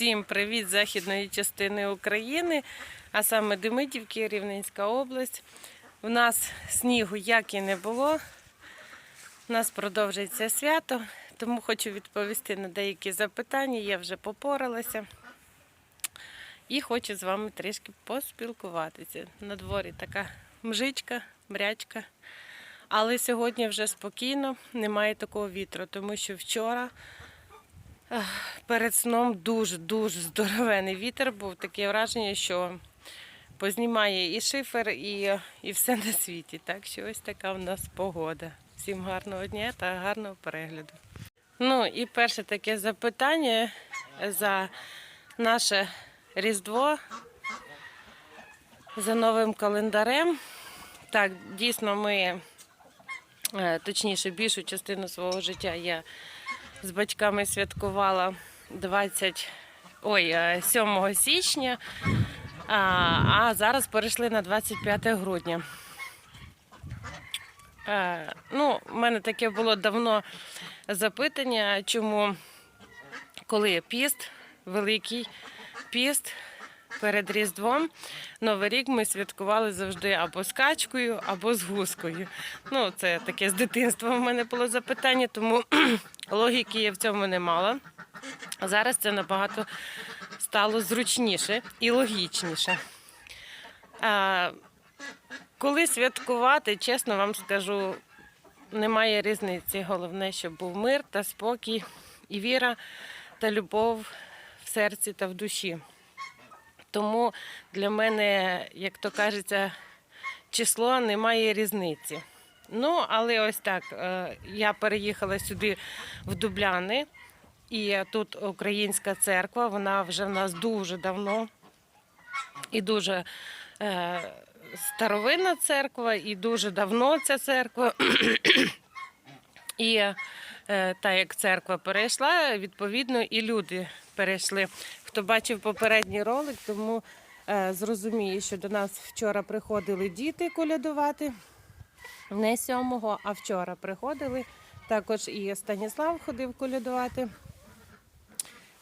Всім привіт з західної частини України, а саме Демидівки, Рівненська область. У нас снігу як і не було. У нас продовжується свято, тому хочу відповісти на деякі запитання. Я вже попоралася. І хочу з вами трішки поспілкуватися. На дворі така мжичка, мрячка. Але сьогодні вже спокійно, немає такого вітру, тому що вчора перед сном дуже-дуже здоровений вітер був. Таке враження, що познімає і шифер, і, і все на світі. Так що ось така в нас погода. Всім гарного дня та гарного перегляду. Ну і перше таке запитання за наше Різдво за новим календарем. Так, дійсно, ми, е, точніше, більшу частину свого життя я з батьками святкувала 20, ой, е, 7 січня, а, а зараз перейшли на 25 грудня. Е, Ну, у мене таке було давно запитання, чому коли піст, великий піст перед Різдвом, Новий рік ми святкували завжди або з качкою, або з гускою. Ну, це таке з дитинства в мене було запитання, тому логіки я в цьому не мала. Зараз це набагато стало зручніше і логічніше. А, коли святкувати, чесно вам скажу, немає різниці. Головне, щоб був мир та спокій, і віра та любов в серці та в душі. Тому для мене, як то кажеться, число не має різниці. Ну, але ось так, е, я переїхала сюди в Дубляни, і тут українська церква, вона вже в нас дуже давно і дуже е, старовинна церква, і дуже давно ця церква. І та як церква перейшла, відповідно, і люди перейшли. Хто бачив попередній ролик, тому е, зрозуміє, що до нас вчора приходили діти колядувати. Не сьомого, а вчора приходили. Також і Станіслав ходив колядувати.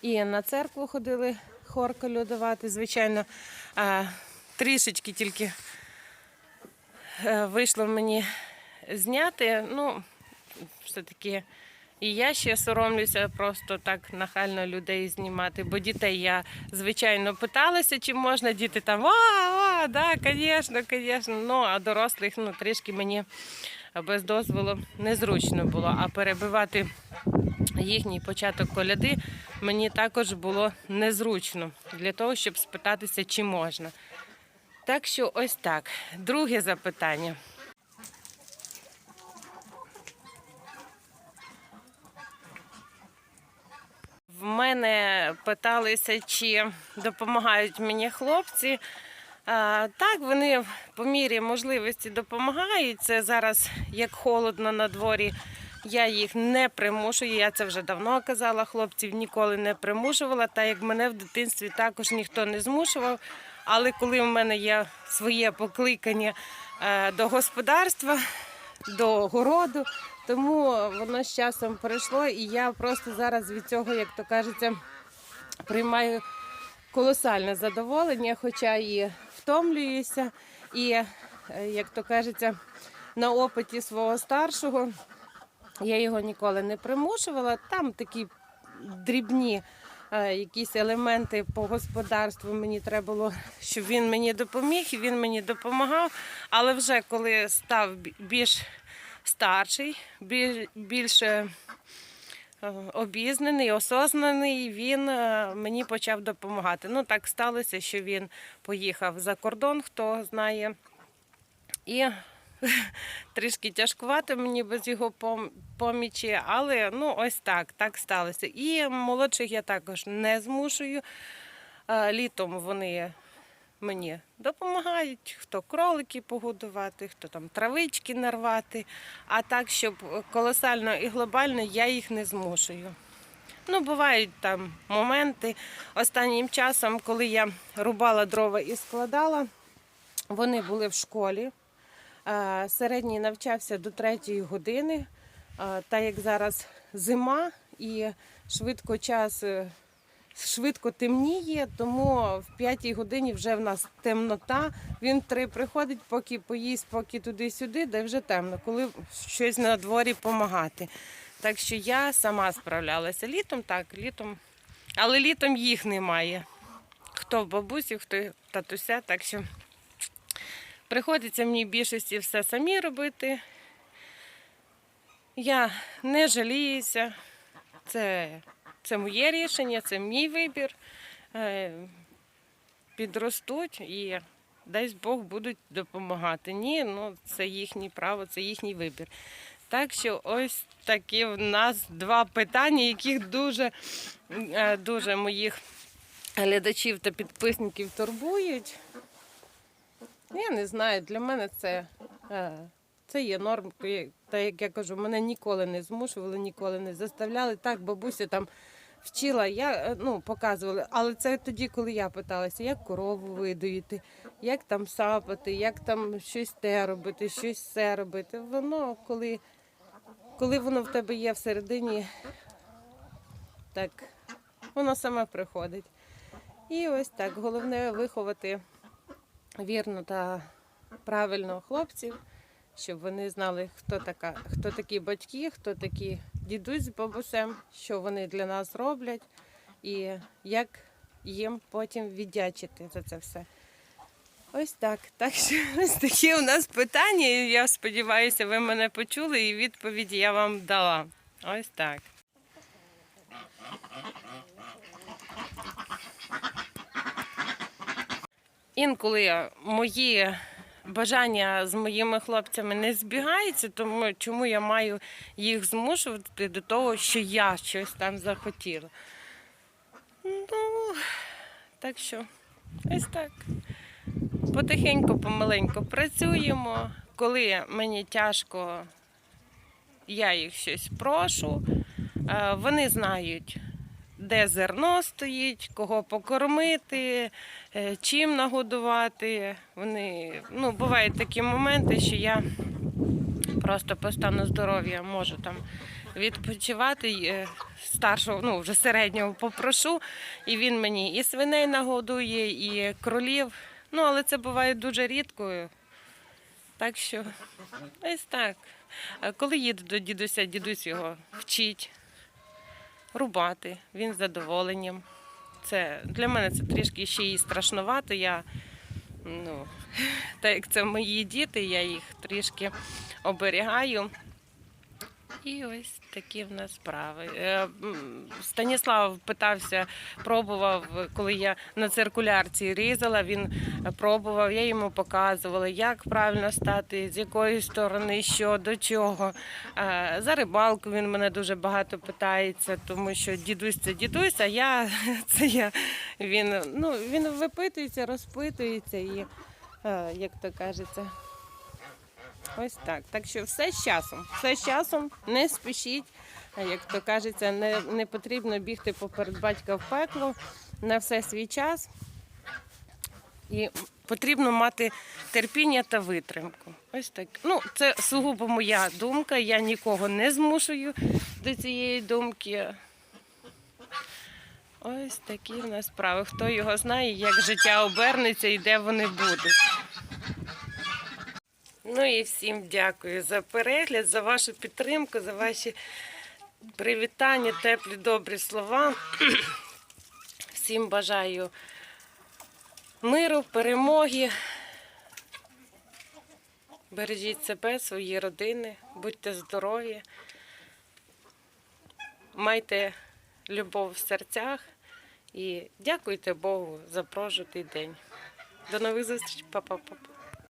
І на церкву ходили хор колядувати. Звичайно, е, трішечки тільки е, вийшло мені зняти. Ну, все-таки і я ще соромлюся просто так нахально людей знімати, бо дітей я, звичайно, питалася, чи можна діти там, а, а, да, звісно, звісно. Ну, а дорослих ну, трішки мені без дозволу незручно було. А перебивати їхній початок коляди мені також було незручно для того, щоб спитатися, чи можна. Так що ось так. Друге запитання. Мене питалися, чи допомагають мені хлопці. Так, вони по мірі можливості допомагають. Це зараз як холодно на дворі. Я їх не примушую. Я це вже давно казала. Хлопців ніколи не примушувала. Та як мене в дитинстві також ніхто не змушував. Але коли в мене є своє покликання е, до господарства, до городу, тому воно з часом перейшло, і я просто зараз від цього, як то кажеться, приймаю колосальне задоволення, хоча і втомлююся, і, е, як то кажеться, на опиті свого старшого я його ніколи не примушувала. Там такі дрібні е, якісь елементи по господарству мені треба було, щоб він мені допоміг, і він мені допомагав. Але вже коли став більш старший, біль- більш е, обізнаний, осознаний, він е, мені почав допомагати. Ну так сталося, що він поїхав за кордон, хто знає. І трішки тяжкувато мені без його помічі, але ну ось так, так сталося. І молодших я також не змушую. Е, Літом вони мені допомагають, хто кролики погодувати, хто там травички нарвати. А так, щоб колосально і глобально, я їх не змушую. Ну, бувають там моменти. Останнім часом, коли я рубала дрова і складала, вони були в школі. Е, Середній навчався до третьої години. Е, Та як зараз зима і швидко час е, швидко темніє, тому в п'ятій годині вже в нас темнота. Він три приходить, поки поїсть, поки туди-сюди, де вже темно, коли щось на дворі допомагати. Так що я сама справлялася. Літом так, літом. Але літом їх немає. Хто в бабусі, хто татуся, так що приходиться мені більшості все самі робити. Я не жаліюся. Це, це моє рішення, це мій вибір. Е, Підростуть і дай Бог будуть допомагати. Ні, ну це їхнє право, це їхній вибір. Так що ось такі в нас два питання, яких дуже, е, дуже моїх глядачів та підписників турбують. Я не знаю, для мене це, е, це є норм. Та як я кажу, мене ніколи не змушували, ніколи не заставляли. Так, бабуся там вчила, я е, ну, показувала, але це тоді, коли я питалася, як корову видоїти, як там сапати, як там щось те робити, щось все робити. Воно, коли, коли воно в тебе є всередині, так воно саме приходить. І ось так. Головне виховати вірно та правильно хлопців, щоб вони знали, хто така, хто такі батьки, хто такі дідусь з бабусем, що вони для нас роблять, і як їм потім віддячити за це все. Ось так. Так що ось такі у нас питання. і Я сподіваюся, ви мене почули і відповіді я вам дала. Ось так. Інколи мої бажання з моїми хлопцями не збігаються, тому чому я маю їх змушувати до того, що я щось там захотіла. Ну, так що, ось так. Потихеньку, помаленьку працюємо. Коли мені тяжко, я їх щось прошу. Е, Вони знають, де зерно стоїть, кого покормити, е, чим нагодувати. Вони, ну, бувають такі моменти, що я просто по стану здоров'я можу там відпочивати. е, Старшого, ну вже середнього попрошу, і він мені і свиней нагодує, і кролів. Ну, але це буває дуже рідко. Так що ось так. Е, Коли їду до дідуся, дідусь його вчить рубати. Він з задоволенням. Це для мене це трішки ще і страшновато. Я, ну, так як це мої діти, я їх трішки оберігаю. І ось такі в нас справи. Е, Станіслав питався, пробував, коли я на циркулярці різала, він пробував, я йому показувала, як правильно стати, з якої сторони, що, до чого. Е, За рибалку він мене дуже багато питається, тому що дідусь це дідусь, а я це я. Він, ну, він випитується, розпитується і, е, як то кажеться. Ось так. Так що все з часом. Все з часом, не спішіть. Як то кажеться, не, не потрібно бігти поперед батька в пекло на все свій час. І потрібно мати терпіння та витримку. Ось так. Ну, це сугубо моя думка. Я нікого не змушую до цієї думки. Ось такі в нас справи. Хто його знає, як життя обернеться і де вони будуть. Ну і всім дякую за перегляд, за вашу підтримку, за ваші привітання, теплі, добрі слова. Всім бажаю миру, перемоги. Бережіть себе, свої родини, будьте здорові, майте любов в серцях і дякуйте Богу за прожитий день. До нових зустрічей, Па-па-па-па.